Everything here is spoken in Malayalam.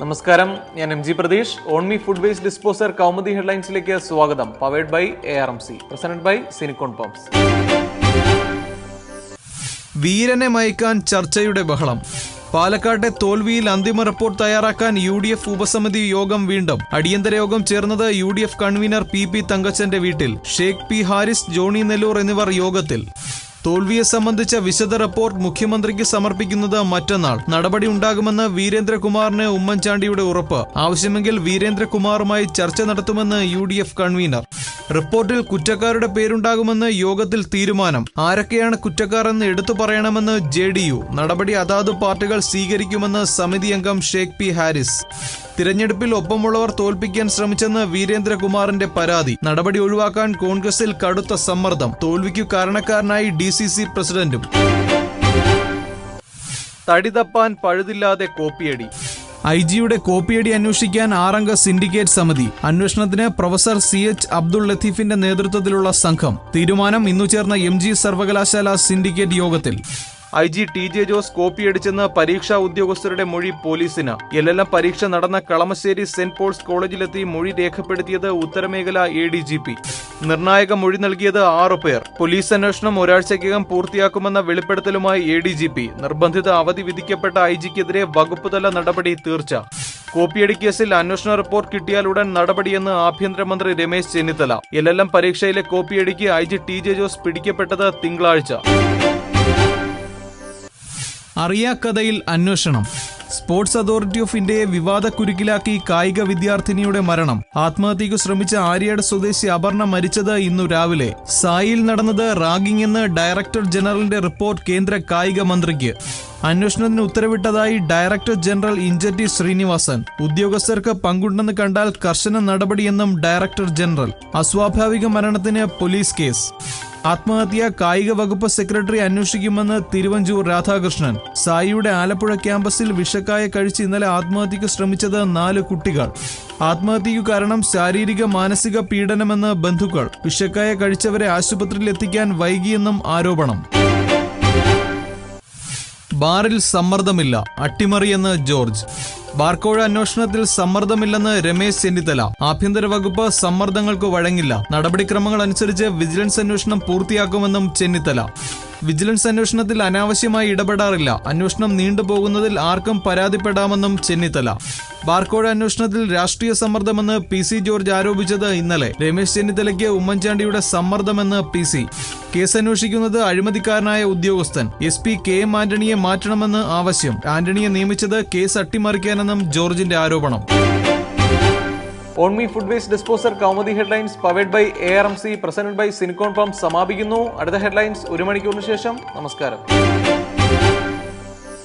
നമസ്കാരം. ഞാൻ M G Prateesh. Onmi food waste disposer Kaumudi ഹെഡ്ലൈൻസിലേക്ക് സ്വാഗതം. Powered by A R M C. Presented by Sinicon pumps. വീരനെ മയക്കാൻ ചർച്ചയുടെ ബഹളം. പാലക്കാട്ടെ തോൽവിയിൽ അന്തിമ റിപ്പോർട്ട് തയ്യാറാക്കാൻ യു ഡി എഫ് ഉപസമിതി യോഗം വീണ്ടും. അടിയന്തര യോഗം ചേർന്നത് U D F convener P P തങ്കച്ചന്റെ വീട്ടിൽ. ഷേഖ് പി ഹാരിസ് ജോണി നെല്ലൂർ എന്നിവർ യോഗത്തിൽ. തോൽവിയെ സംബന്ധിച്ച വിശദ റിപ്പോർട്ട് മുഖ്യമന്ത്രിക്ക് സമർപ്പിക്കുന്നത് മറ്റന്നാൾ. നടപടി ഉണ്ടാകുമെന്ന് വീരേന്ദ്രകുമാറിന് ഉമ്മൻചാണ്ടിയുടെ ഉറപ്പ്. ആവശ്യമെങ്കിൽ വീരേന്ദ്രകുമാറുമായി ചർച്ച നടത്തുമെന്ന് യു കൺവീനർ. റിപ്പോർട്ടിൽ കുറ്റക്കാരുടെ പേരുണ്ടാകുമെന്ന് യോഗത്തിൽ തീരുമാനം. ആരൊക്കെയാണ് കുറ്റക്കാരെന്ന് എടുത്തു പറയണമെന്ന് ജെ ഡി യു നടപടി അതാത് പാർട്ടികൾ സ്വീകരിക്കുമെന്ന് സമിതി അംഗം ഷേഖ് പി ഹാരിസ്. തിരഞ്ഞെടുപ്പിൽ ഒപ്പമുള്ളവർ തോൽപ്പിക്കാൻ ശ്രമിച്ചെന്ന് വീരേന്ദ്രകുമാറിന്റെ പരാതി. നടപടി ഒഴിവാക്കാൻ കോൺഗ്രസിൽ കടുത്ത സമ്മർദ്ദം. തോൽവിക്കു കാരണക്കാരനായി ഡി പ്രസിഡന്റും. തടിതപ്പാൻ പഴുതില്ലാതെ കോപ്പിയടി. ഐ ജിയുടെ കോപ്പിയടി അന്വേഷിക്കാൻ ആറംഗ സിൻഡിക്കേറ്റ് സമിതി. അന്വേഷണത്തിന് പ്രൊഫസർ സി എച്ച് അബ്ദുൾ ലത്തീഫിന്റെ നേതൃത്വത്തിലുള്ള സംഘം. തീരുമാനം ഇന്നു ചേർന്ന എം ജി സർവകലാശാല സിൻഡിക്കേറ്റ് യോഗത്തിൽ. I G T J Jose കോപ്പിയടിച്ചെന്ന് പരീക്ഷാ ഉദ്യോഗസ്ഥരുടെ മൊഴി പോലീസിന്. എൽ എൽ എം പരീക്ഷ നടന്ന കളമശ്ശേരി സെന്റ് പോൾസ് കോളേജിലെത്തി മൊഴി രേഖപ്പെടുത്തിയത് ഉത്തരമേഖല എ ഡി ജി പി. നിർണായക മൊഴി നൽകിയത് ആറു പേർ. പോലീസ് അന്വേഷണം ഒരാഴ്ചയ്ക്കകം പൂർത്തിയാക്കുമെന്ന വെളിപ്പെടുത്തലുമായി എ ഡി ജി പി. നിർബന്ധിത അവധി വിധിക്കപ്പെട്ട ഐ ജിക്കെതിരെ വകുപ്പുതല നടപടി തീർച്ച. കോപ്പിയടി കേസിൽ അന്വേഷണ റിപ്പോർട്ട് കിട്ടിയാലുടൻ നടപടിയെന്ന് ആഭ്യന്തരമന്ത്രി Ramesh Chennithala. L L M പരീക്ഷയിലെ കോപ്പിയടിക്ക് I G T J Jose പിടിക്കപ്പെട്ടത് തിങ്കളാഴ്ച. അറിയാക്കഥയിൽ അന്വേഷണം. സ്പോർട്സ് അതോറിറ്റി ഓഫ് ഇന്ത്യയെ വിവാദ കുരുക്കിലാക്കി കായിക വിദ്യാർത്ഥിനിയുടെ മരണം. ആത്മഹത്യക്കു ശ്രമിച്ച ആര്യാട് സ്വദേശി അപർണ മരിച്ചത് ഇന്നു രാവിലെ. സായിൽ നടന്നത് റാഗിംഗ് എന്ന് ഡയറക്ടർ ജനറലിന്റെ റിപ്പോർട്ട് കേന്ദ്ര കായിക മന്ത്രിക്ക്. അന്വേഷണത്തിന് ഉത്തരവിട്ടതായി ഡയറക്ടർ ജനറൽ ഇഞ്ചറ്റി ശ്രീനിവാസൻ. ഉദ്യോഗസ്ഥർക്ക് പങ്കുണ്ടെന്ന് കണ്ടാൽ കർശന നടപടിയെന്നും ഡയറക്ടർ ജനറൽ. അസ്വാഭാവിക മരണത്തിന് പോലീസ് കേസ്. ആത്മഹത്യ കായിക വകുപ്പ് സെക്രട്ടറി അന്വേഷിക്കുമെന്ന് തിരുവഞ്ചൂർ രാധാകൃഷ്ണൻ. സായിയുടെ ആലപ്പുഴ ക്യാമ്പസിൽ വിഷക്കായ കഴിച്ച് ഇന്നലെ ആത്മഹത്യക്ക് ശ്രമിച്ചത് നാല് കുട്ടികൾ. ആത്മഹത്യക്കു കാരണം ശാരീരിക മാനസിക പീഡനമെന്ന് ബന്ധുക്കൾ. വിഷക്കായ കഴിച്ചവരെ ആശുപത്രിയിൽ എത്തിക്കാൻ വൈകിയെന്നും ആരോപണം. ബാറിൽ സമ്മർദ്ദമില്ല അട്ടിമറിയെന്ന് ജോർജ്. ബാർക്കോഴ അന്വേഷണത്തിൽ സമ്മർദ്ദമില്ലെന്ന് രമേശ് ചെന്നിത്തല. ആഭ്യന്തര വകുപ്പ് സമ്മർദ്ദങ്ങൾക്ക് വഴങ്ങില്ല. നടപടിക്രമങ്ങൾ അനുസരിച്ച് വിജിലൻസ് അന്വേഷണം പൂർത്തിയാക്കുമെന്നും ചെന്നിത്തല. വിജിലൻസ് അന്വേഷണത്തിൽ അനാവശ്യമായി ഇടപെടാറില്ല. അന്വേഷണം നീണ്ടുപോകുന്നതിൽ ആർക്കും പരാതിപ്പെടാമെന്നും ചെന്നിത്തല. ബാർക്കോഴ അന്വേഷണത്തിൽ രാഷ്ട്രീയ സമ്മർദ്ദമെന്ന് പി സി ജോർജ് ആരോപിച്ചത് ഇന്നലെ. രമേശ് ചെന്നിത്തലയ്ക്ക് ഉമ്മൻചാണ്ടിയുടെ സമ്മർദ്ദമെന്ന് പി സി. കേസ് അന്വേഷിക്കുന്നത് അഴിമതിക്കാരനായ ഉദ്യോഗസ്ഥൻ. എസ് പി കെ എം ആന്റണിയെ മാറ്റണമെന്ന് ആവശ്യം. ആന്റണിയെ നിയമിച്ചത് കേസ് അട്ടിമറിക്കാനെന്നും ജോർജിന്റെ ആരോപണം. Onmi food waste disposer Kaumudi headlines powered by A R M C presented by Sinicon farm സമാപിക്കുന്നു അടുത്ത ഹെഡ്ലൈൻസ് ഒരു മണിക്കൂറിന് ശേഷം. നമസ്കാരം.